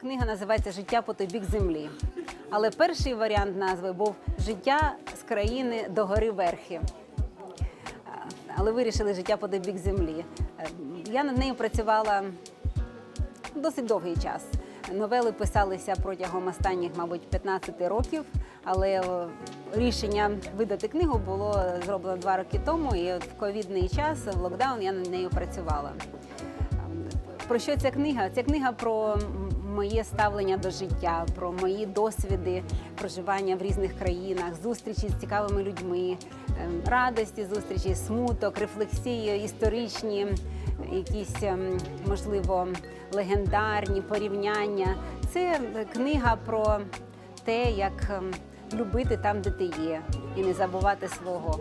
книга називається Життя по той бік землі. Але перший варіант назви був Життя з країни до гори верхи. Але вирішили життя по той бік землі. Я над нею працювала досить довгий час. Новели писалися протягом останніх, мабуть, 15 років, але е, рішення видати книгу було зроблено два роки тому, і в ковідний час, в локдаун, я над нею працювала. Про що ця книга? Ця книга про моє ставлення до життя, про мої досвіди проживання в різних країнах, зустрічі з цікавими людьми, ем, радості, зустрічі, смуток, рефлексії, історичні, якісь ем, можливо легендарні порівняння. Це книга про те, як ем, любити там, де ти є, і не забувати свого.